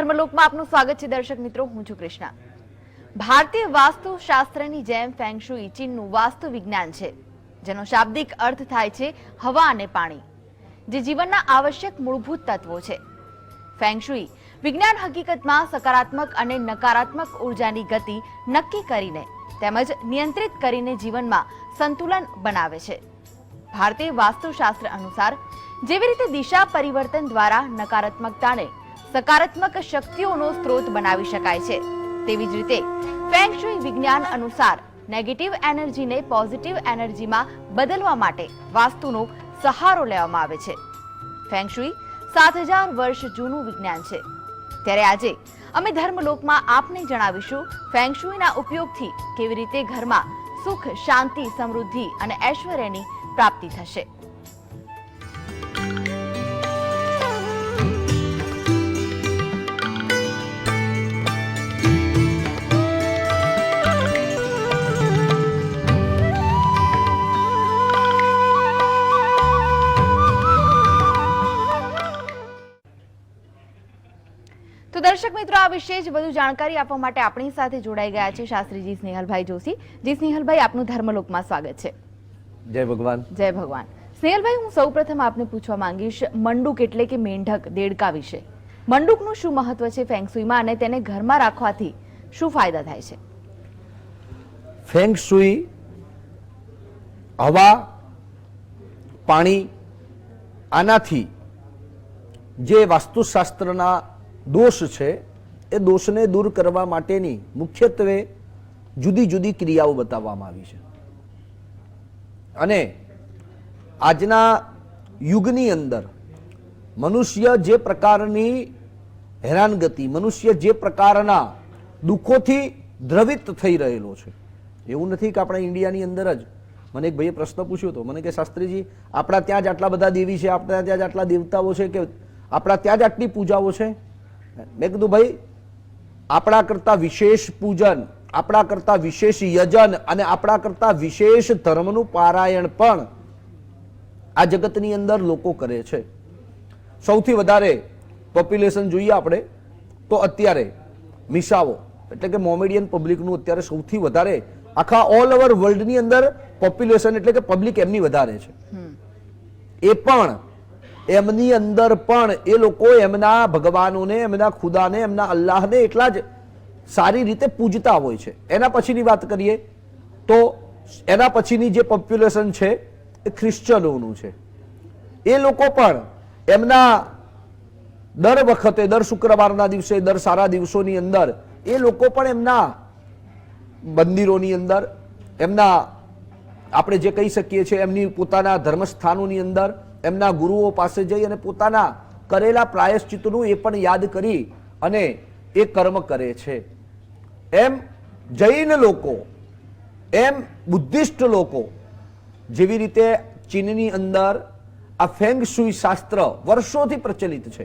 ધર્મલોકમાં આપનું સ્વાગત છે દર્શક મિત્રો, હું છું કૃષ્ણા. ભારતીય વાસ્તુ શાસ્ત્રની જેમ ફેંગશુઈ ચીનનું વાસ્તુ વિજ્ઞાન છે, જેનો શાબ્દિક અર્થ થાય છે હવા અને પાણી, જે જીવનના આવશ્યક મૂળભૂત તત્વો છે. ફેંગશુઈ વિજ્ઞાન હકીકતમાં સકારાત્મક અને નકારાત્મક ઉર્જાની ગતિ નક્કી કરીને તેમજ નિયંત્રિત કરીને જીવનમાં સંતુલન બનાવે છે. ભારતીય વાસ્તુશાસ્ત્ર અનુસાર, જેવી રીતે દિશા પરિવર્તન દ્વારા નકારાત્મકતાને સકારાત્મક શક્તિઓનો સ્ત્રોત બનાવી શકાય છે. તેવી જ રીતે ફેંગશુઈ વિજ્ઞાન અનુસાર નેગેટિવ એનર્જીને પોઝિટિવ એનર્જીમાં બદલવા માટે વાસ્તુનો સહારો લેવામાં આવે છે. ફેંગશુઈ સાત હજાર વર્ષ જૂનું વિજ્ઞાન છે. ત્યારે આજે અમે ધર્મલોકમાં આપને જણાવીશું ફેંગશુઈના ઉપયોગથી કેવી રીતે ઘરમાં સુખ, શાંતિ, સમૃદ્ધિ અને ઐશ્વર્યની પ્રાપ્તિ થશે. આ વિશે જ વધુ જાણકારી આપવા માટે આપણી સાથે જોડાઈ ગયા છે શાસ્ત્રીજી સ્નેહલભાઈ જોશી. જી સ્નેહલભાઈ આપનું ધર્મલોકમાં સ્વાગત છે. જય ભગવાન. જય ભગવાન. સ્નેહલભાઈ હું સૌપ્રથમ આપને પૂછવા માંગીશ મંડુક એટલે કે મેંઢક દેડકા વિશે? મંડુકનું શું મહત્વ છે ફેંગસુઈમાં અને તેને ઘરમાં રાખવાથી શું ફાયદા થાય છે? ફેંગસુઈ હવા પાણી આનાથી જે વાસ્તુશાસ્ત્રના દોષ છે એ દોષને દૂર કરવા માટેની મુખ્યત્વે જુદી જુદી ક્રિયાઓ બતાવવામાં આવી છે. અને આજના યુગની અંદર મનુષ્ય જે પ્રકારની હેરાનગતિ, મનુષ્ય જે પ્રકારના દુઃખોથી દ્રવિત થઈ રહેલો છે. એવું નથી કે આપણા ઇન્ડિયાની અંદર જ. મને એક ભાઈએ પ્રશ્ન પૂછ્યો હતો. મને કે, શાસ્ત્રીજી, આપણા ત્યાં જ આટલા બધા દેવી છે? આપણા ત્યાં જ આટલા દેવતાઓ છે? કે આપણા ત્યાં જ આટલી પૂજાઓ છે? મેં કીધું, ભાઈ આપણા કરતા વિશેષ પૂજન આપણા કરતા વિશેષ યજન અને આપણા કરતા વિશેષ ધર્મનું પારાયણ પણ આ જગતની અંદર લોકો કરે છે. સૌથી વધારે પોપ્યુલેશન જોઈએ આપણે તો અત્યારે મિસાવો એટલે કે મોમેડિયન પબ્લિકનું અત્યારે સૌથી વધારે આખા ઓલ ઓવર વર્લ્ડની અંદર પોપ્યુલેશન એટલે કે પબ્લિક એમની વધારે છે. એ પણ એમની અંદર પણ એ લોકો એમના ભગવાનોને, એમના ખુદાને, એમના અલ્લાહને એટલા જ સારી રીતે પૂજતા હોય છે. એના પછીની વાત કરીએ તો એના પછીની જે પોપ્યુલેશન છે એ ખ્રિશ્ચનોનું છે. એ લોકો પણ એમના દર વખતે, દર શુક્રવારના દિવસે, દર સારા દિવસોની અંદર એ લોકો પણ એમના મંદિરોની અંદર, એમના આપણે જે કહી શકીએ છીએ એમની પોતાના ધર્મસ્થાનોની અંદર એમના ગુરુઓ પાસે જઈ અને પોતાના કરેલા પ્રાયશ્ચિતનું એ પણ યાદ કરી અને એ કર્મ કરે છે. એમ જૈન લોકો, એમ બુદ્ધિસ્ટ લોકો જેવી રીતે ચીનની અંદર આ ફેંગ શુઈ શાસ્ત્ર વર્ષોથી પ્રચલિત છે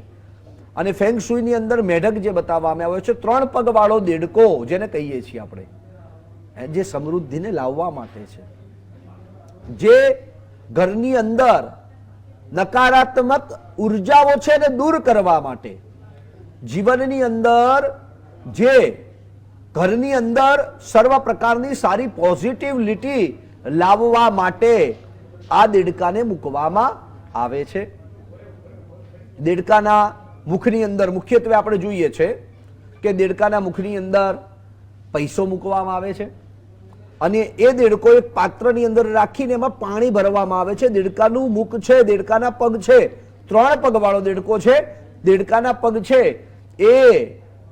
અને ફેંગ શુઈની અંદર મેઢક જે બતાવવામાં આવ્યો છે, ત્રણ પગવાળો દેડકો જેને કહીએ છીએ આપણે જે સમૃદ્ધિને લાવવા માટે છે. જે ઘરની અંદર નકારાત્મક ઉર્જાઓ છે ને દૂર કરવા માટે. જીવનની અંદર જે ઘરની અંદર સર્વ પ્રકારની સારી પોઝિટિવિટી લાવવા માટે આ દેડકાને મૂકવામાં આવે છે. દેડકાના મુખની અંદર મુખ્યત્વે આપણે જોઈએ છે કે દેડકાના મુખની અંદર પૈસો મૂકવામાં આવે છે. અને એ દેડકો એક પાત્રની અંદર રાખીને એમાં પાણી ભરવામાં આવે છે. દેડકાનું મુખ છે દેડકાના પગ છે. ત્રણ પગવાળો દેડકો છે. દેડકાના પગ છે. એ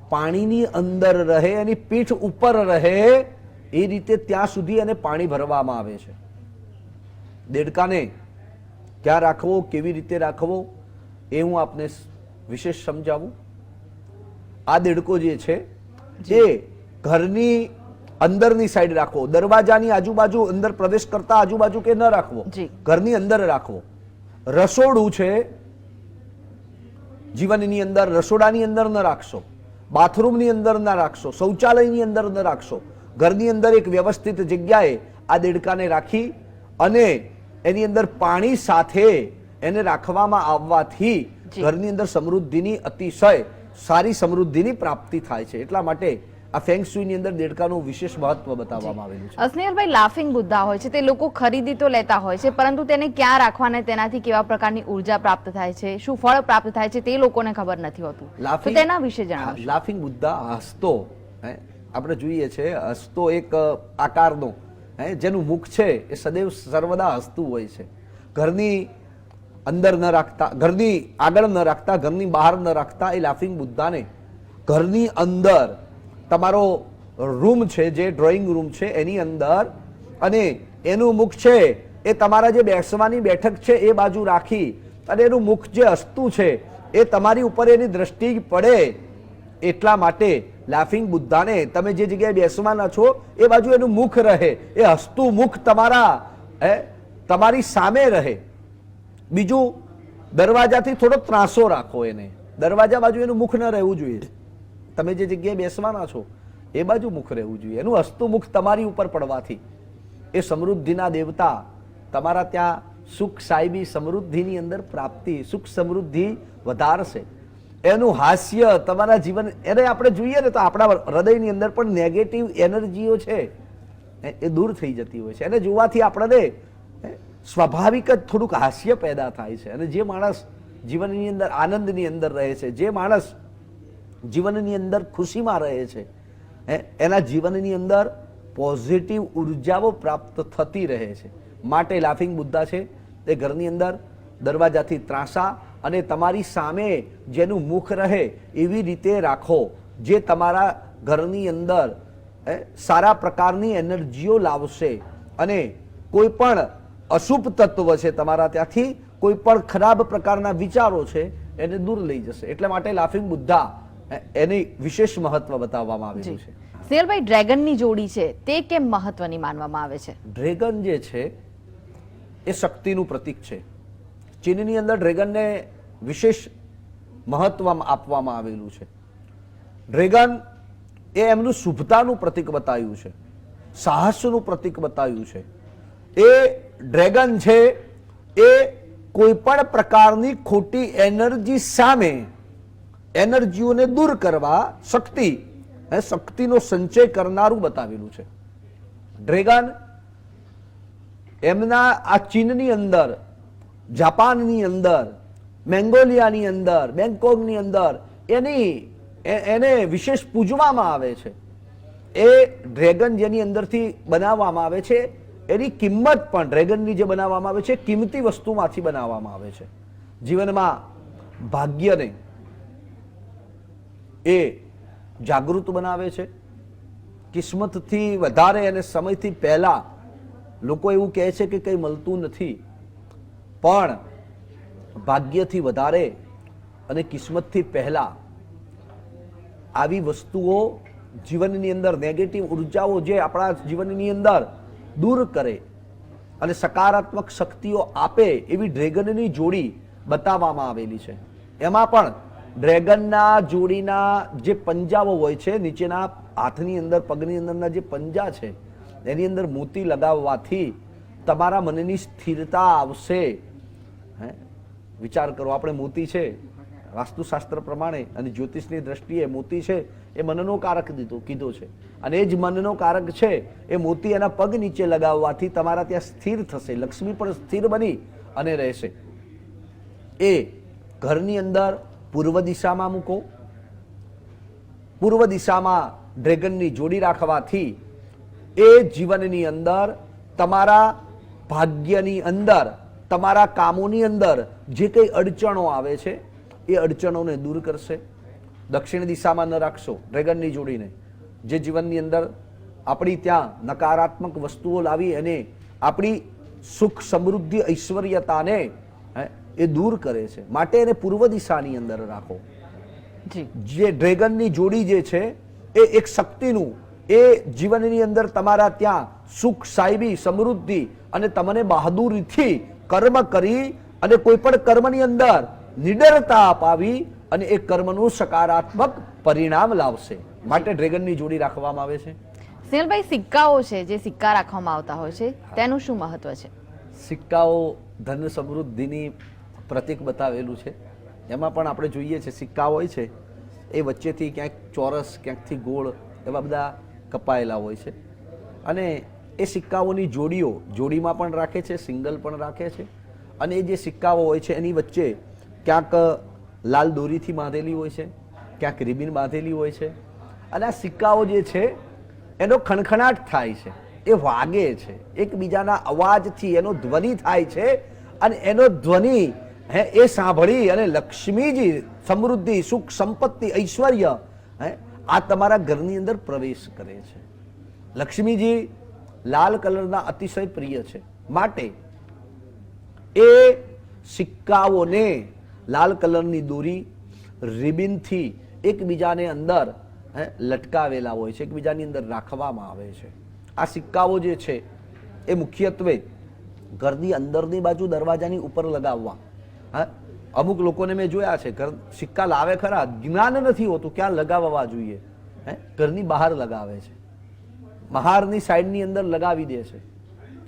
પાણીની અંદર રહે એની પીઠ ઉપર રહે એ રીતે ત્યાં સુધી એને પાણી ભરવામાં આવે છે. દેડકાને ક્યાં રાખવો કેવી રીતે રાખવો એ હું આપને વિશેષ સમજાવું. આ દેડકો જે છે જે. ઘરની અંદરની સાઈડ રાખવો. દરવાજાની આજુબાજુ અંદર પ્રવેશ કરતા આજુબાજુ કે ન રાખવો? ઘરની અંદર રાખવો. રસોડું છે જીવનની અંદર રસોડાની અંદર ન રાખશો. બાથરૂમની અંદર ન રાખશો. શૌચાલયની અંદર ન રાખશો. ઘરની અંદર એક વ્યવસ્થિત જગ્યાએ આ દેડકાને રાખી અને એની અંદર પાણી સાથે એને રાખવામાં આવવાથી ઘરની અંદર સમૃદ્ધિની અતિશય સારી સમૃદ્ધિની પ્રાપ્તિ થાય છે. એટલા માટે આ ફેંગ સુઈની અંદર દેડકાનું વિશેષ મહત્વ બતાવવામાં આવેલું છે. અસ્નેહલભાઈ લાફિંગ બુદ્ધા હોય છે તે લોકો ખરીદી તો લેતા હોય છે પરંતુ તેને ક્યાં રાખવાને તેનાથી કેવા પ્રકારની ઊર્જા પ્રાપ્ત થાય છે શું ફળ પ્રાપ્ત થાય છે તે લોકોને ખબર નથી હોતું. તો તેના વિશે જણાવો લાફિંગ બુદ્ધા હસતો આપણે જોઈએ છે હસતો એક આકારનો હે જેનું મુખ છે એ સદૈવ સર્વદા હસતું હોય છે. ઘરની અંદર ન રાખતા ઘરની આગળ ન રાખતા ઘરની બહાર ન રાખતા એ લાફિંગ બુદ્ધાને ઘરની અંદર તમારો રૂમ છે, જે ડ્રોઈંગ રૂમ છે, એની અંદર અને એનું મુખ છે, એ તમારા જે બેસવાની બેઠક છે, એ બાજુ રાખી અને એનું મુખ જે હસતું છે, એ તમારી ઉપર એની દ્રષ્ટિ પડે એટલા માટે લાફિંગ બુદ્ધાને તમે જે જગ્યાએ બેસવાના છો, એ બાજુ એનું મુખ રહે, એ હસતું મુખ તમારા, હે, તમારી સામે રહે. બીજું દરવાજાથી થોડો ત્રાસો રાખો એને. દરવાજા બાજુ એનું મુખ ન રહેવું જોઈએ. તમે જે જગ્યાએ બેસવાના છો, એ બાજુ મુખ રહેવું જોઈએ. એનું હસ્તુમુખ મુખ તમારી ઉપર પડવાથી. એ સમૃદ્ધિના દેવતા તમારા ત્યાં સુખ સાહેબી સમૃદ્ધિની અંદર પ્રાપ્તિ, સુખ સમૃદ્ધિ વધારશે. એનું હાસ્ય તમારા જીવન, એને આપણે જોઈએ ને તો આપણા હૃદયની અંદર પણ નેગેટિવ એનર્જીઓ છે. એ દૂર થઈ જતી હોય છે. એને જોવાથી આપણને સ્વાભાવિક જ થોડુંક હાસ્ય પેદા થાય છે. અને જે માણસ જીવનની અંદર, આનંદની અંદર રહે છે, જે માણસ જીવનની અંદર ખુશીમાં રહે છે. હે, એના જીવનની અંદર પોઝિટિવ ઉર્જાઓ પ્રાપ્ત થતી રહે છે. માટે લાફિંગ બુદ્ધા છે તે ઘરની અંદર દરવાજાથી ત્રાસા અને તમારી સામે જેનું મુખ રહે એવી રીતે રાખો જે તમારા ઘરની અંદર સારા પ્રકારની એનર્જીઓ લાવશે અને કોઈ પણ અશુભ તત્વ છે તમારા ત્યાંથી કોઈ પણ ખરાબ પ્રકારના વિચારો છે એને દૂર લઈ જશે. એટલે માટે લાફિંગ બુદ્ધા એની વિશેષ મહત્વ બતાવવામાં આવેલું છે. સ્નેહલભાઈ ડ્રેગનની જોડી છે તે કેમ મહત્વની માનવામાં આવે છે? ડ્રેગન જે છે એ શક્તિનું પ્રતીક છે. ચીનની અંદર ડ્રેગનને વિશેષ મહત્વ આપવામાં આવેલું છે. ડ્રેગન એ એમનું શુભતાનું પ્રતીક બતાવ્યું છે. સાહસનું પ્રતીક બતાવ્યું છે. એ ડ્રેગન છે એ કોઈ પણ પ્રકારની ખોટી એનર્જી સામે એનર્જીઓને દૂર કરવા શક્તિ. એ શક્તિનો સંચય કરનારું બતાવેલું છે. ડ્રેગન એમના આ ચીનની અંદર, જાપાનની અંદર, મેંગોલિયાની અંદર, બેંગકોકની અંદર, એની એને વિશેષ પૂજવામાં આવે છે. એ ડ્રેગન જેની અંદરથી બનાવવામાં આવે છે, એની કિંમત પણ ડ્રેગનની જે બનાવવામાં આવે છે, કિંમતી વસ્તુમાંથી બનાવવામાં આવે છે. જીવનમાં ભાગ્યને એ જાગૃત બનાવે છે? કિસ્મતથી વધારે અને સમયથી પહેલાં લોકો એવું કહે છે કે કંઈ મળતું નથી. પણ ભાગ્યથી વધારે અને કિસ્મતથી પહેલાં આવી વસ્તુઓ જીવનની અંદર નેગેટિવ ઉર્જાઓ જે આપણા જીવનની અંદર દૂર કરે અને સકારાત્મક શક્તિઓ આપે એવી ડ્રેગનની જોડી બતાવવામાં આવેલી છે. એમાં પણ ડ્રેગનના જોડીના જે પંજાઓ હોય છે, નીચેના હાથની અંદર, પગની અંદરના જે પંજા છે, એની અંદર મોતી લગાવવાથી તમારા મનની સ્થિરતા આવશે. હે? વિચાર કરો, આપણે મોતી છે, વાસ્તુશાસ્ત્ર પ્રમાણે અને જ્યોતિષની દ્રષ્ટિએ મોતી છે, એ મનનો કારક દીધો, કીધો છે. અને એ જ મનનો કારક છે, એ મોતી એના પગ નીચે લગાવવાથી તમારા ત્યાં સ્થિર થશે, લક્ષ્મી પણ સ્થિર બની અને રહેશે. એ ઘરની અંદર પૂર્વ દિશામાં મૂકો. પૂર્વ દિશામાં ડ્રેગનની જોડી રાખવાથી એ જીવનની અંદર, તમારા ભાગ્યની અંદર, તમારા કામોની અંદર જે કંઈ અડચણો આવે છે, એ અડચણોને દૂર કરશે. દક્ષિણ દિશામાં ન રાખશો ડ્રેગનની જોડીને. જે જીવનની અંદર આપણી ત્યાં નકારાત્મક વસ્તુઓ લાવી અને આપણી સુખ સમૃદ્ધિ ઐશ્વર્યતાને એ દૂર કરે છે. માટે એને પૂર્વ દિશાની અંદર રાખો. જે. ડ્રેગનની જોડી જે છે એ એક શક્તિનું એ જીવનની અંદર તમારા ત્યાં સુખ સાહેબી સમૃદ્ધિ અને તમને બહાદુરીથી કર્મ કરી અને કોઈ પણ કર્મની અંદર નિડરતા અપાવી અને એ કર્મનું સકારાત્મક પરિણામ લાવશે. માટે ડ્રેગનની જોડી રાખવામાં આવે છે. સેલભાઈ સિક્કાઓ છે જે સિક્કા રાખવામાં આવતા હોય છે તેનું શું મહત્વ છે? સિક્કાઓ ધન સમૃદ્ધિની પ્રતીક બતાવેલું છે. એમાં પણ આપણે જોઈએ છે, સિક્કા હોય છે, એ વચ્ચેથી ક્યાંક ચોરસ, ક્યાંકથી ગોળ એવા બધા કપાયેલા હોય છે. અને એ સિક્કાઓની જોડીઓ જોડીમાં પણ રાખે છે, સિંગલ પણ રાખે છે. અને એ જે સિક્કાઓ હોય છે, એની વચ્ચે ક્યાંક લાલ દોરીથી બાંધેલી હોય છે, ક્યાંક રિબિન બાંધેલી હોય છે. અને આ સિક્કાઓ જે છે, એનો ખણખણાટ થાય છે. એ વાગે છે. એકબીજાના અવાજથી એનો ધ્વનિ થાય છે અને એનો ધ્વનિ હે, એ સાંભળી અને લક્ષ્મીજી સમૃદ્ધિ, સુખ, સંપત્તિ, ઐશ્વર્ય, હે, આ તમારા ઘરની અંદર પ્રવેશ કરે છે. લક્ષ્મીજી લાલ કલરના અતિશય પ્રિય છે. માટે એ સિક્કાઓને લાલ કલરની દોરી રિબિનથી એકબીજાને અંદર લટકાવેલા હોય છે, એકબીજાની અંદર રાખવામાં આવે છે. આ સિક્કાઓ જે છે, એ મુખ્યત્વે ઘરની અંદરની બાજુ દરવાજાની ઉપર લગાવવા. હા? અમુક લોકોને મેં જોયા છે ઘર સિક્કા લાવે ખરા, જ્ઞાન નથી હોતું ક્યાં લગાવવા જોઈએ, હે? ઘરની બહાર લગાવે છે. બહારની સાઈડની અંદર લગાવી દે છે.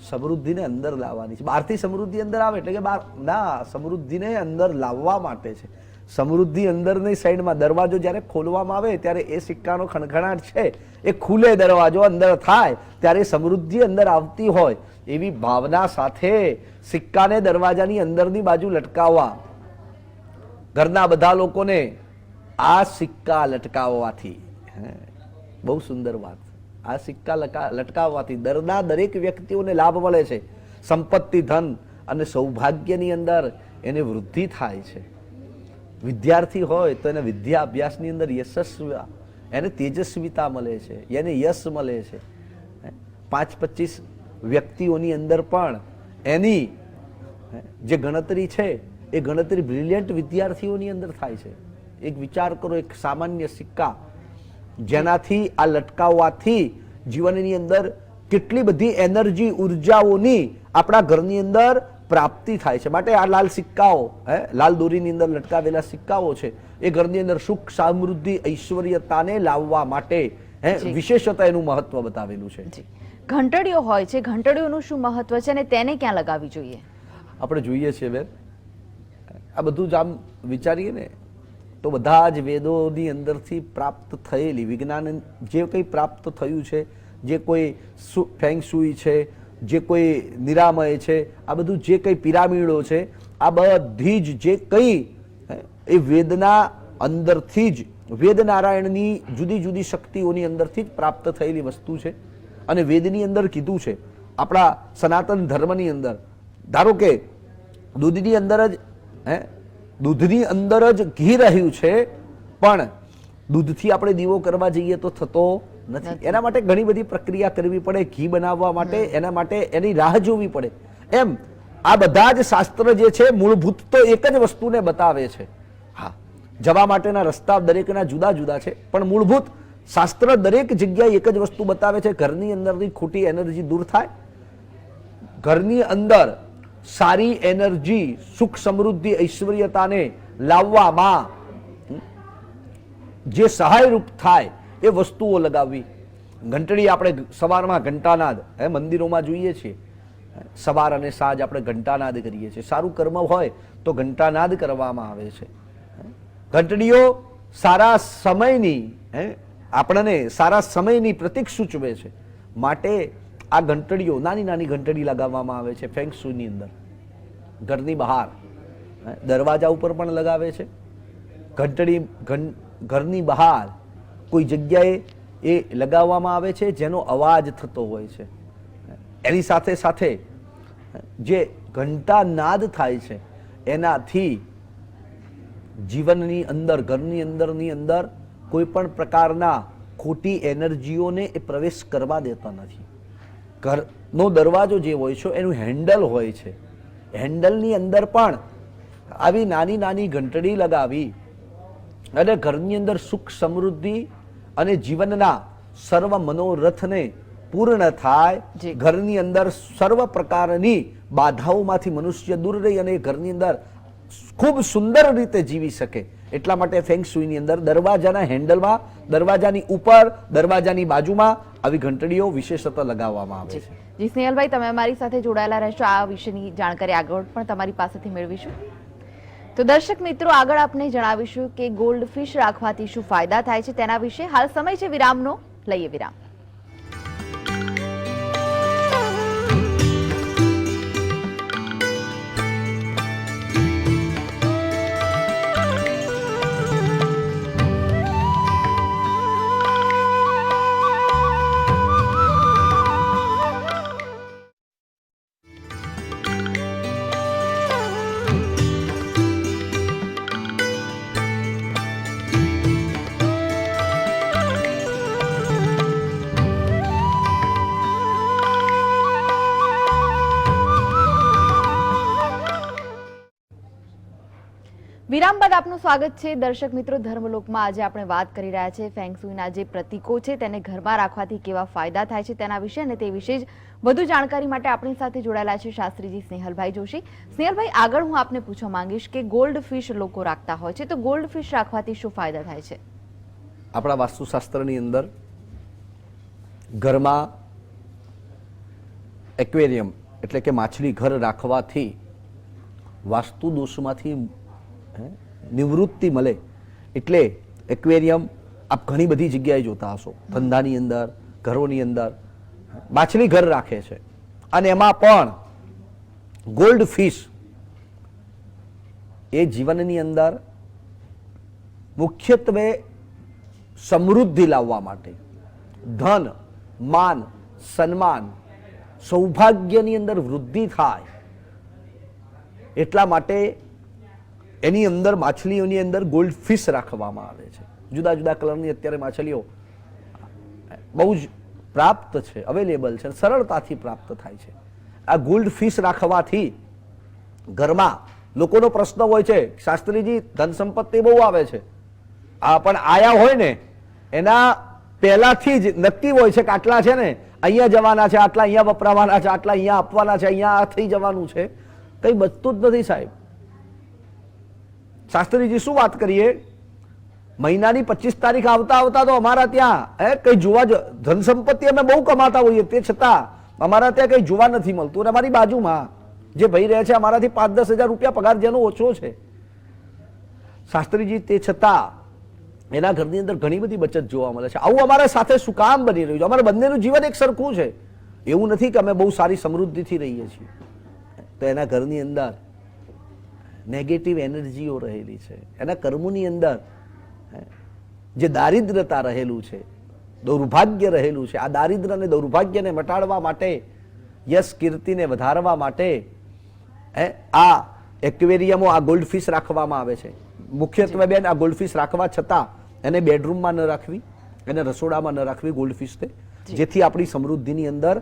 સમૃદ્ધિને અંદર લાવવાની છે. બહારથી સમૃદ્ધિ અંદર આવે એટલે કે બહાર ના, સમૃદ્ધિને અંદર લાવવા માટે છે. સમૃદ્ધિ અંદરની સાઈડમાં દરવાજો જ્યારે ખોલવામાં આવે ત્યારે એ સિક્કાનો ખણખણાટ છે. એ ખુલે દરવાજો અંદર થાય, ત્યારે સમૃદ્ધિ અંદર આવતી હોય. એવી ભાવના સાથે સિક્કાને દરવાજાની અંદરની બાજુ લટકાવવા. ઘરના બધા લોકોને આ સિક્કા લટકાવવાથી. બહુ સુંદર વાત. આ સિક્કા લટકાવવાથી દરના દરેક વ્યક્તિઓને લાભ મળે છે. સંપત્તિ, ધન અને સૌભાગ્યની અંદર એને વૃદ્ધિ થાય છે. વિદ્યાર્થી હોય તો એને વિદ્યા અભ્યાસની અંદર યશસ્વી, એને તેજસ્વીતા મળે છે, એને યશ મળે છે. પાંચ પચીસ વ્યક્તિઓની અંદર પણ એની જે ગણતરી છે એ ગણતરી બ્રિલિયન્ટ વિદ્યાર્થીઓની અંદર થાય છે. એક વિચાર કરો એક સામાન્ય સિક્કા. જેનાથી આ લટકાવવાથી જીવનની અંદર કેટલી બધી એનર્જી ઉર્જાઓની આપણા ઘરની અંદર પ્રાપ્તિ થાય છે. માટે આ લાલ સિક્કાઓ હે લાલ દોરીની અંદર લટકાવેલા સિક્કાઓ છે. એ ઘરની અંદર સુખ સમૃદ્ધિ ઐશ્વર્યતાને લાવવા માટે હે વિશેષતા એનું મહત્વ બતાવેલું છે. ઘંટડીઓ હોય છે, ઘંટડીઓનું શું મહત્વ છે અને તેને ક્યાં લગાવવી જોઈએ? આપણે જોઈએ છીએ બેન, આ બધું જ આમ વિચારીએ ને, તો બધા જ વેદોની અંદરથી પ્રાપ્ત થયેલી, વિજ્ઞાન જે કંઈ પ્રાપ્ત થયું છે, જે કોઈ ફેંગ સુઈ છે, જે કોઈ નિરામય છે, આ બધું જે કંઈ પિરામિડો છે, આ બધી જ જે કંઈ એ વેદના અંદરથી જ, વેદનારાયણની જુદી જુદી શક્તિઓની અંદરથી જ પ્રાપ્ત થયેલી વસ્તુ છે. અને વેદની અંદર કીધું છે આપણા સનાતન ધર્મની અંદર. ધારો કે દૂધની અંદર જ હે? દૂધની અંદર જ ઘી રહ્યું છે પણ દૂધથી આપણે દીવો કરવા જઈએ તો થતો નથી. એના માટે ઘણી બધી પ્રક્રિયા કરવી પડે ઘી બનાવવા માટે એના માટે એની રાહ જોવી પડે. એમ આ બધા જ શાસ્ત્ર જે છે મૂળભૂત તો એક જ વસ્તુને બતાવે છે. હા જવા માટેના રસ્તા દરેકના જુદા જુદા છે પણ મૂળભૂત શાસ્ત્ર દરેક જગ્યાએ એક જ વસ્તુ બતાવે છે, ઘરની અંદરની ખોટી એનર્જી દૂર થાય. ઘરની અંદર સારી એનર્જી, સુખ સમૃદ્ધિ, ઐશ્વર્યતાને લાવવામાં જે સહાયરૂપ થાય એ વસ્તુઓ લગાવવી. ઘંટડી આપણે સવારમાં ઘંટાનાદ, હે, મંદિરોમાં જોઈએ છીએ. સવાર અને સાંજ આપણે ઘંટાનાદ કરીએ છીએ. સારું કર્મ હોય તો ઘંટાનાદ કરવામાં આવે છે. ઘંટડીઓ સારા સમયની, હે આપણને સારા સમયની પ્રતીક સૂચવે છે. માટે આ ઘંટડીઓ, નાની નાની ઘંટડી લગાવવામાં આવે છે ફેંગ શુઈની અંદર. ઘરની બહાર દરવાજા ઉપર પણ લગાવે છે. ઘંટડી ઘરની બહાર કોઈ જગ્યાએ એ લગાવવામાં આવે છે જેનો અવાજ થતો હોય છે. એની સાથે સાથે જે ઘંટા નાદ થાય છે, એનાથી જીવનની અંદર, ઘરની અંદરની અંદર કોઈ પણ પ્રકારના ખોટી એનર્જીઓને એ પ્રવેશ કરવા દેતા નથી. ઘરનો દરવાજો જે હોય છે એનું હેન્ડલ હોય છે. હેન્ડલની અંદર પણ આવી નાની નાની ઘંટડી લગાવી અને ઘરની અંદર સુખ સમૃદ્ધિ અને જીવનના સર્વ મનોરથને પૂર્ણ થાય. ઘરની અંદર સર્વ પ્રકારની બાધાઓમાંથી મનુષ્ય દૂર રહી અને ઘરની અંદર ખૂબ સુંદર રીતે જીવી શકે. એટલા માટે ફેંગ શુઈની અંદર દરવાજાના હેન્ડલમાં દરવાજાની ઉપર દરવાજાની બાજુમાં આવી ઘંટડીઓ વિશેષતઃ લગાવવામાં આવે છે. જી સ્નેહલભાઈ તમે અમારી સાથે જોડાયેલા રહેશો. આ વિશેની જાણકારી આગળ પણ તમારી પાસેથી મેળવીશું. તો દર્શક મિત્રો આગળ આપને જણાવીશું કે ગોલ્ડ ફિશ રાખવાથી શું ફાયદા થાય છે તેના વિશે. હાલ સમય છે વિરામનો. લઈએ વિરામ. વિરામ આપનું સ્વાગત છે. દર્શક મિત્રો, ધર્મલોકમાં આજે આપણે વાત કરી રહ્યા છે. ફેંગસુઈના જે પ્રતીકો છે તેને ઘરમાં રાખવાથી કેવા ફાયદા થાય છે તેના વિશે અને તે વિશે જ વધુ જાણકારી માટે આપણી સાથે જોડાયેલા છે શાસ્ત્રીજી સ્નેહલભાઈ જોશી. સ્નેહલભાઈ, આગળ હું આપને પૂછવા માંગીશ કે ગોલ્ડ ફિશ લોકો રાખતા હોય છે તો ગોલ્ડ ફિશ રાખવાથી શું ફાયદા થાય છે? આપણા વાસ્તુશાસ્ત્રની અંદર ઘરમાં એક્વેરિયમ એટલે કે માછલી ઘર રાખવાથી વાસ્તુ દોષમાંથી નિવૃત્તિ મળે એટલે એક્વેરિયમ આપ ઘણી બધી જગ્યાએ જોતા હશો. ધંધાની અંદર, ઘરોની અંદર. માછલી ઘર રાખે છે. અને એમાં પણ ગોલ્ડ ફિશ એ જીવનની અંદર મુખ્યત્વે સમૃદ્ધિ લાવવા માટે ધન, માન, સન્માન, સૌભાગ્યની અંદર વૃદ્ધિ થાય. એટલા માટે એની અંદર માછલીઓની અંદર ગોલ્ડ ફિશ રાખવામાં આવે છે. જુદા જુદા કલરની અત્યારે માછલીઓ બહુ જ પ્રાપ્ત છે અવેલેબલ છે, સરળતાથી પ્રાપ્ત થાય છે. આ ગોલ્ડ ફિશ રાખવાથી ઘરમાં લોકોનો પ્રશ્ન હોય છે, શાસ્ત્રીજી, ધન સંપત્તિ બહુ આવે છે. આ પણ આયા હોય ને, એના પહેલાથી જ નક્કી હોય છે કે આટલા છે ને, અહીંયા જવાના છે, આટલા અહીંયા વપરાવાના છે, આટલા અહીંયા આપવાના છે, અહીંયા આ થઈ જવાનું છે. કંઈ બચતું જ નથી સાહેબ. શાસ્ત્રીજી શું વાત કરીએ? મહિનાની પચીસ તારીખ આવતા આવતા તો અમારા ત્યાં, હે, કંઈ જોવા ધન સંપત્તિ અમે બહુ કમાતા હોઈએ, તે છતાં અમારા ત્યાં કંઈ જોવા નથી મળતું. અને અમારી બાજુમાં જે ભાઈ રહે છે, અમારાથી પાંચ દસ હજાર રૂપિયા પગાર જેનો ઓછો છે. શાસ્ત્રીજી, તે છતાં એના ઘરની અંદર ઘણી બધી બચત જોવા મળે છે. આવું અમારા સાથે શું કામ બની રહ્યું છે. અમારા બંનેનું જીવન એક સરખું છે. એવું નથી કે અમે બહુ સારી સમૃદ્ધિથી રહીએ છીએ. તો એના ઘરની અંદર નેગેટિવ એનર્જીઓ રહેલી છે. એના કર્મોની અંદર જે દારિદ્રતા રહેલું છે દૌર્ભાગ્ય રહેલું છે આ દારિદ્ર અને દૌર્ભાગ્યને મટાડવા માટે યશ કીર્તિને વધારવા માટે હે, આ એક્વેરિયમો આ ગોલ્ડફિશ રાખવામાં આવે છે. મુખ્યત્વે બેન આ ગોલ્ડફિશ રાખવા છતાં એને બેડરૂમમાં ન રાખવી એને રસોડામાં ન રાખવી ગોલ્ડફિશને જેથી આપણી સમૃદ્ધિની અંદર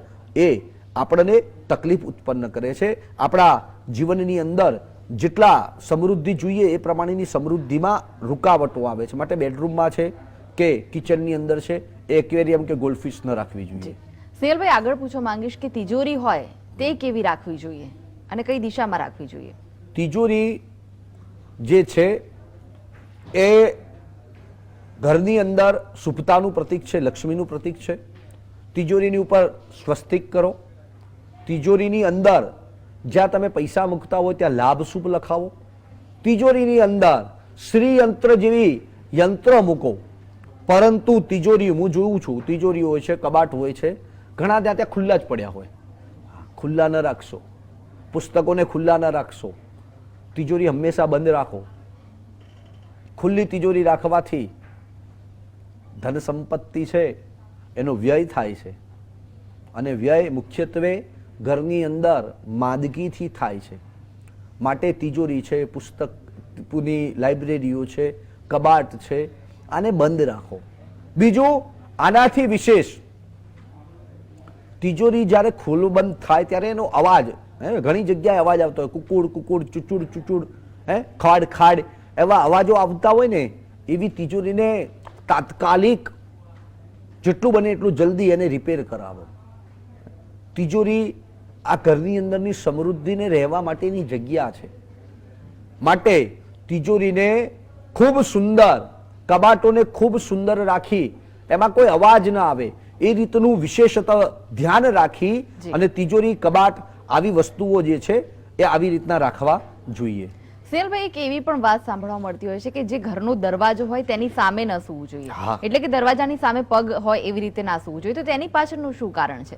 એ આપણને તકલીફ ઉત્પન્ન કરે છે. આપણા જીવનની અંદર જેટલા સમૃદ્ધિ જોઈએ એ પ્રમાણેની સમૃદ્ધિમાં રૂકાવટો આવે છે. માટે બેડરૂમમાં છે કે કિચનની અંદર છે એ એક્વેરિયમ કે ગોલ્ડફિશ ન રાખવી જોઈએ. સ્નેહલભાઈ આગળ પૂછવા માંગીશ કે તિજોરી હોય તે કેવી રાખવી જોઈએ અને કઈ દિશામાં રાખવી જોઈએ? તિજોરી જે છે એ ઘરની અંદર શુભતાનું પ્રતીક છે લક્ષ્મીનું પ્રતીક છે. તિજોરીની ઉપર સ્વસ્તિક કરો. તિજોરીની અંદર જ્યાં તમે પૈસા મૂકતા હોય ત્યાં લાભ શુભ લખાવો. તિજોરીની અંદર શ્રી યંત્ર જેવી યંત્ર મૂકો. પરંતુ તિજોરી હું જોઉં છું તિજોરી હોય છે, કબાટ હોય છે, ઘણા ત્યાં ત્યાં ખુલ્લા જ પડ્યા હોય. ખુલ્લા ન રાખશો. પુસ્તકોને ખુલ્લા ન રાખશો. તિજોરી હંમેશા બંધ રાખો. ખુલ્લી તિજોરી રાખવાથી ધન સંપત્તિ છે, એનો વ્યય થાય છે. અને વ્યય મુખ્યત્વે ઘરની અંદર માંદગીથી થાય છે. માટે તિજોરી છે પુસ્તકની લાઇબ્રેરીઓ છે, કબાટ છે, આને બંધ રાખો. બીજું, આનાથી વિશેષ, તિજોરી જ્યારે ખુલ્લું બંધ થાય ત્યારે એનો અવાજ, હે, ઘણી જગ્યાએ અવાજ આવતો હોય, કુકુડ કુકુડ, ચુચુડ ચુચુડ, હે, ખાડ ખાડ, એવા અવાજો આવતા હોય ને, એવી તિજોરીને તાત્કાલિક જેટલું બને એટલું જલ્દી એને રિપેર કરાવો. તિજોરી આ ઘરની અંદરની સમૃદ્ધિને રહેવા માટેની જગ્યા છે. માટે તિજોરીને ખૂબ સુંદર કબાટોને ખૂબ સુંદર રાખી એમાં કોઈ અવાજ ના આવે એ રીતનું વિશેષત ધ્યાન રાખી અને તિજોરી કબાટ આવી વસ્તુઓ જે છે એ આવી રીતના રાખવા જોઈએ. સેલભાઈ એક એવી પણ વાત સાંભળવા મળતી હોય છે કે જે ઘરનો દરવાજો હોય તેની સામે ન સૂવું જોઈએ. એટલે કે દરવાજાની સામે પગ હોય એવી રીતે ના સૂવું જોઈએ. તો તેની પાછળનું શું કારણ છે?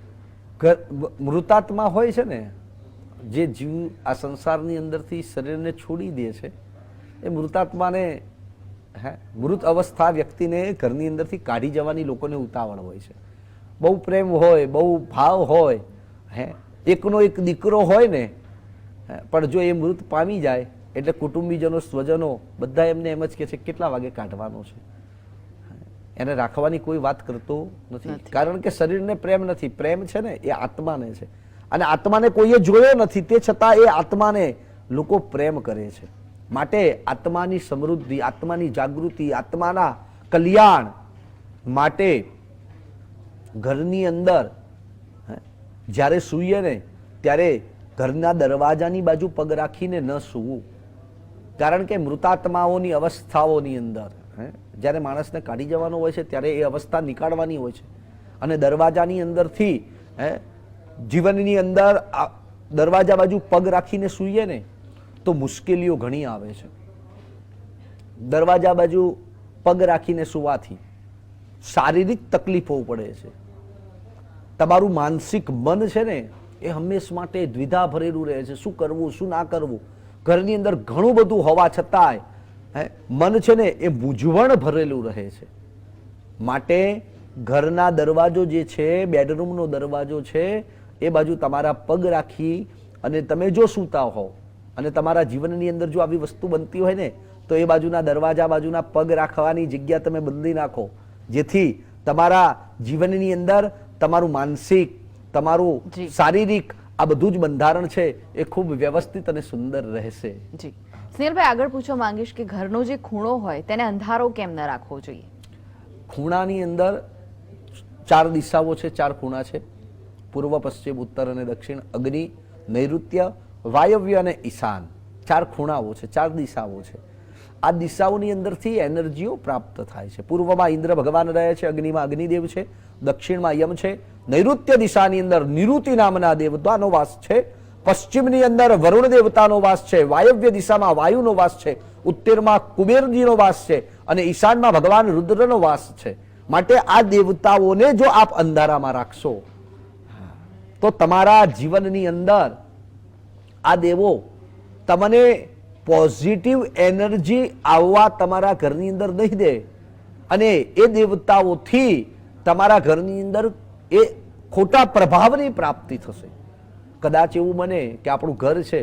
મૃતાત્મા હોય છે ને, જે જીવ આ સંસારની અંદરથી શરીરને છોડી દે છે, એ મૃતાત્માને, હે, મૃત અવસ્થા વ્યક્તિને ઘરની અંદરથી કાઢી જવાની લોકોને ઉતાવળ હોય છે. બહુ પ્રેમ હોય, બહુ ભાવ હોય, હે, એકનો એક દીકરો હોય ને પણ જો એ મૃત પામી જાય, એટલે કુટુંબીજનો, સ્વજનો બધા એમને એમ જ કહે છે કેટલા વાગે કાઢવાનો છે. એને રાખવાની કોઈ વાત કરતો નથી. કારણ કે શરીરને પ્રેમ નથી. પ્રેમ છે ને એ આત્માને છે. અને આત્માને કોઈએ જોયો નથી તે છતાં એ આત્માને લોકો પ્રેમ કરે છે. માટે આત્માની સમૃદ્ધિ આત્માની જાગૃતિ આત્માના કલ્યાણ માટે ઘરની અંદર જ્યારે સૂઈએ ને ત્યારે ઘરના દરવાજાની બાજુ પગ રાખીને ન સૂવું. કારણ કે મૃતાત્માઓની અવસ્થાઓની અંદર જ્યારે માણસને કાઢી જવાનો હોય છે ત્યારે એ અવસ્થા નીકાળવાની હોય છે. અને દરવાજાની અંદરથી હે, જીવનની અંદર દરવાજા બાજુ પગ રાખીને સૂઈએ ને તો મુશ્કેલીઓ ઘણી આવે છે. દરવાજા બાજુ પગ રાખીને સુવાથી શારીરિક તકલીફો પડે છે. તમારું માનસિક મન છે ને એ હંમેશ માટે દ્વિધા ભરેલું રહે છે. શું કરવું શું ના કરવું? ઘરની અંદર ઘણું બધું હોવા છતાંય મન છે ને એ મૂંઝવણ ભરેલું રહે છે. માટે ઘરના દરવાજો જે છે બેડરૂમનો દરવાજો છે એ બાજુ તમારા પગ રાખી અને તમે જો સૂતા હો અને તમારા જીવનની અંદર જો આવી વસ્તુ બનતી હોય ને તો એ બાજુના દરવાજા બાજુના પગ રાખવાની જગ્યા તમે બદલી નાખો. જેથી તમારા જીવનની અંદર તમારું માનસિક તમારું શારીરિક આ બધું જ બંધારણ છે એ ખૂબ વ્યવસ્થિત અને સુંદર રહેશે. જી. સ્નેહલભાઈ આગળ પૂછવા માંગીશ કે ઘરનો જે ખૂણો હોય, તેને અંધારો કેમ ન રાખવો જોઈએ? ખૂણાની અંદર ચાર દિશાઓ છે, ચાર ખૂણા છે. પૂર્વ, પશ્ચિમ, ઉત્તર અને દક્ષિણ, અગ્નિ, નૈઋત્ય, વાયવ્ય અને ઈશાન. ચાર ખૂણાઓ છે, ચાર દિશાઓ છે. આ દિશાઓની અંદરથી એનર્જીઓ પ્રાપ્ત થાય છે. પૂર્વમાં ઇન્દ્ર ભગવાન રહે છે, અગ્નિમાં અગ્નિદેવ છે, દક્ષિણમાં યમ છે. નૈઋત્ય દિશાની અંદર નિરુતિ નામના દેવતાનો વાસ છે. પશ્ચિમની અંદર વરુણ દેવતાનો વાસ છે, વાયવ્ય દિશામાં વાયુનો વાસ છે, ઉત્તરમાં કુબેરજીનો વાસ છે અને ઈશાનમાં ભગવાન રુદ્રનો વાસ છે. માટે આ દેવતાઓને જો આપ અંધારામાં રાખશો, તો તમારા જીવનની અંદર આ દેવો તમને પોઝિટિવ એનર્જી આવવા તમારા ઘરની અંદર નહીં દે. અને એ દેવતાઓથી તમારા ઘરની અંદર એ ખોટા પ્રભાવની પ્રાપ્તિ થશે. કદાચ એવું બને કે આપણું ઘર છે,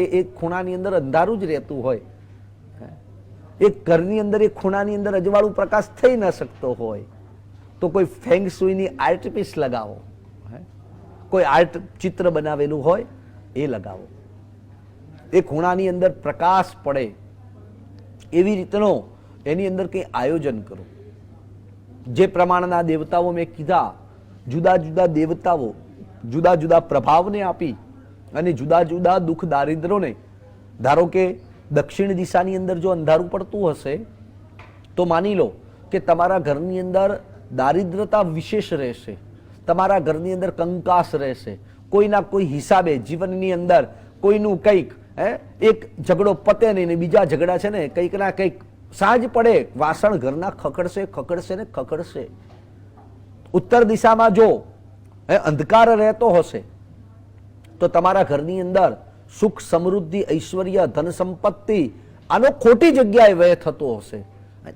એ એક ખૂણાની અંદર અંધારું જ રહેતું હોય. એક ઘરની અંદર, એક ખૂણાની અંદર અજવાળું પ્રકાશ થઈ ન શકતો હોય. તો કોઈ ફેંગ સુઈની આર્ટ પીસ લગાવો? કોઈ આર્ટ ચિત્ર બનાવેલું હોય, એ લગાવો. એ ખૂણાની અંદર પ્રકાશ પડે, એવી રીતનો એની અંદર કંઈ આયોજન કરો. જે પ્રમાણના દેવતાઓ મેં કીધા, જુદા જુદા દેવતાઓ જુદા જુદા પ્રભાવને આપી અને જુદા જુદા દુઃખ દારિદ્રોને ધારો કે દક્ષિણ દિશાની અંદર જો અંધારું પડતું હશે, તો માની લો કે તમારા ઘરની અંદર દારિદ્રતા વિશેષ રહેશે, તમારા ઘરની અંદર કંકાસ રહેશે, કોઈના કોઈ હિસાબે જીવનની અંદર કોઈનું કંઈક, હે, એક ઝઘડો પતે નહીં ને બીજા ઝઘડા છે ને, કંઈક ના કંઈક સાંજ પડે, વાસણ ઘરના ખખડશે ખખડશે ને ખખડશે. ઉત્તર દિશામાં જો હે અંધકાર રહેતો હશે તો તમારા ઘરની અંદર સુખ સમૃદ્ધિ ઐશ્વર્ય ધન સંપત્તિ આનો ખોટી જગ્યાએ વ્યય થતો હશે.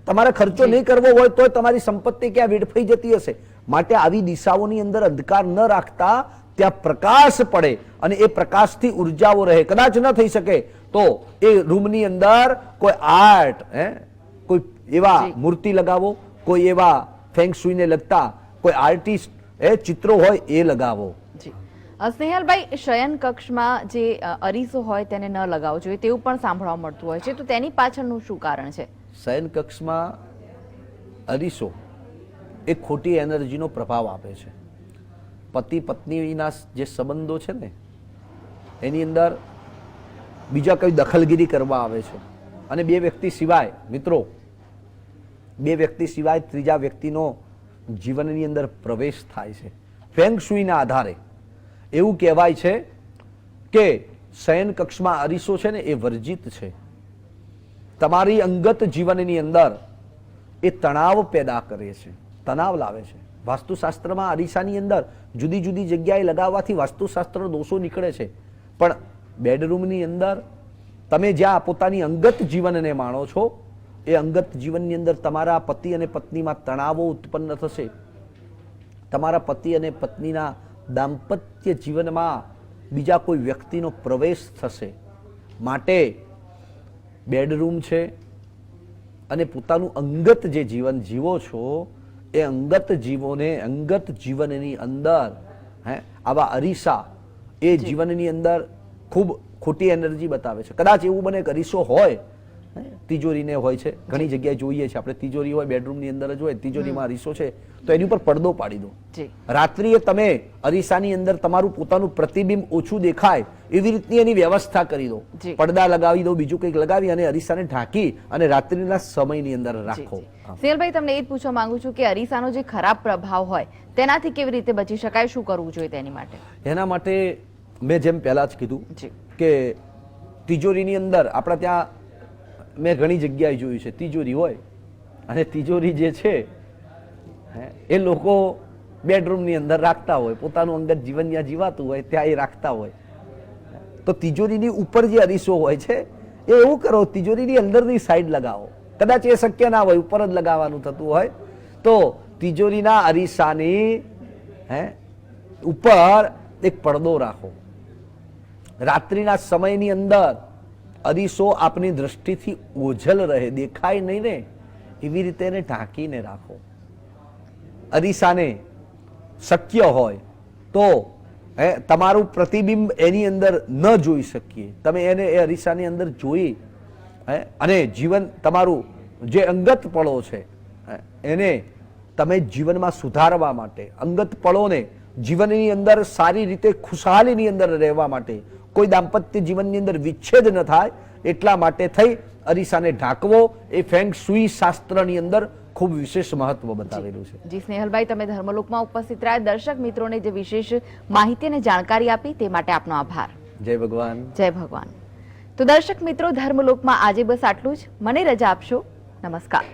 તમારે ખર્ચો નહીં કરવો હોય તો તમારી સંપત્તિ ક્યાં વેડફાઈ જતી હશે? માટે આવી દિશાઓની અંદર અંધકાર ન રાખતા ત્યાં પ્રકાશ પડે અને એ પ્રકાશથી ઉર્જાઓ રહે. કદાચ ન થઈ શકે તો એ રૂમની અંદર કોઈ આર્ટ હે કોઈ એવા મૂર્તિ લગાવો કોઈ એવા ફેંગ સુઈને લગતા કોઈ આર્ટિસ્ટ એ ચિત્રો હોય એ લગાવો. સ્નેહલભાઈ શયન કક્ષમાં જે અરીસો હોય તેને ન લગાવવો જોઈએ તેવું પણ સાંભળવા મળતું હોય છે. તો તેની પાછળનું શું કારણ છે? શયન કક્ષમાં અરીસો એ ખોટી એનર્જીનો પ્રભાવ આપે છે. પતિ પત્નીના જે સંબંધો છે ને એની અંદર બીજા કઈ દખલગીરી કરવા આવે છે. અને બે વ્યક્તિ સિવાય મિત્રો બે વ્યક્તિ સિવાય ત્રીજા વ્યક્તિનો જીવનની અંદર પ્રવેશ થાય છે. ફેંગ શુઈના આધારે એવું કહેવાય છે કે શયન કક્ષમાં અરીસો છે ને એ વર્જિત છે. તમારી અંગત જીવનની અંદર એ તણાવ પેદા કરે છે, તણાવ લાવે છે. વાસ્તુશાસ્ત્રમાં અરીસાની અંદર જુદી જુદી જગ્યાએ લગાવવાથી વાસ્તુશાસ્ત્ર દોષો નીકળે છે. પણ બેડરૂમની અંદર તમે જ્યાં પોતાની અંગત જીવનને માણો છો એ અંગત જીવનની અંદર તમારા પતિ અને પત્નીમાં તણાવો ઉત્પન્ન થશે. તમારા પતિ અને પત્નીના દાંપત્ય જીવનમાં બીજા કોઈ વ્યક્તિનો પ્રવેશ થશે. માટે બેડરૂમ છે અને પોતાનું અંગત જે જીવન જીવો છો એ અંગત જીવોને અંગત જીવનની અંદર હે આવા અરીસા એ જીવનની અંદર ખૂબ ખોટી એનર્જી બતાવે છે. કદાચ એવું બને કે અરીસો હોય તિજોરીને હોય છે. ઘણી જગ્યાએ જોઈએ છે. આપણે તિજોરી હોય બેડરૂમની અંદર જ હોય તિજોરીમાં અરીસો છે તો એની ઉપર પડદો પાડી દો. રાત્રિએ તમે અરીસાની અંદર તમારું પોતાનું પ્રતિબિંબ ઓછું દેખાય એવી રીતની એની વ્યવસ્થા કરી દો. પડદા લગાવી દો બીજું કંઈક લગાવી અને અરીસાને ઢાંકી અને રાત્રિના સમયની અંદર રાખો. સેલભાઈ તમને એ જ પૂછવા માંગુ છું કે અરીસાનો જે ખરાબ પ્રભાવ હોય તેનાથી કેવી રીતે બચી શકાય? શું કરવું જોઈએ તેની માટે? એના માટે મેં જેમ પહેલા જ કીધું કે તિજોરીની અંદર આપણા ત્યાં મેં ઘણી જગ્યાએ જોયું છે. તિજોરી હોય અને તિજોરી જે છે એ લોકો બેડરૂમની અંદર રાખતા હોય. પોતાનું અંગત જીવન જ્યાં જીવાતું હોય, ત્યાં એ રાખતા હોય. તો તિજોરીની ઉપર જે અરીસો હોય છે, એ એવું કરો, તિજોરીની અંદરની સાઈડ લગાવો. કદાચ એ શક્ય ના હોય, ઉપર જ લગાવવાનું થતું હોય. તો તિજોરીના અરીસાની, હે, ઉપર એક પડદો રાખો. રાત્રિના સમયની અંદર અરીસો આપની દ્રષ્ટિથી ઓઝલ રહે, દેખાય નહીં ને, એવી રીતે એને ઢાંકીને રાખો. અરીસાને શક્ય હોય તો, હે, તમારું પ્રતિબિંબ એની અંદર ન જોઈ શકીએ. તમે એને એ અરીસાની અંદર જોઈ, હે, અને જીવન તમારું જે અંગત પળો છે એને તમે જીવનમાં સુધારવા માટે, અંગત પળોને જીવનની અંદર સારી રીતે ખુશહાલીની અંદર રહેવા માટે કોઈ દાંપત્ય જીવનની અંદર વિચ્છેદ ન થાય એટલા માટે થઈ અરીસાને ઢાંકવો. એ ફેંગ સુઈ શાસ્ત્રની અંદર ખૂબ વિશેષ મહત્વ બતાવેલું છે. જી સ્નેહલભાઈ તમે ધર્મલોકમાં ઉપસ્થિત રહ્યા. દર્શક મિત્રોને જે વિશેષ માહિતી અને જાણકારી આપી તે માટે આપનો આભાર. જય ભગવાન. જય ભગવાન. તો દર્શક મિત્રો ધર્મલોકમાં આજે બસ આટલું જ. મને રજા આપશો. નમસ્કાર.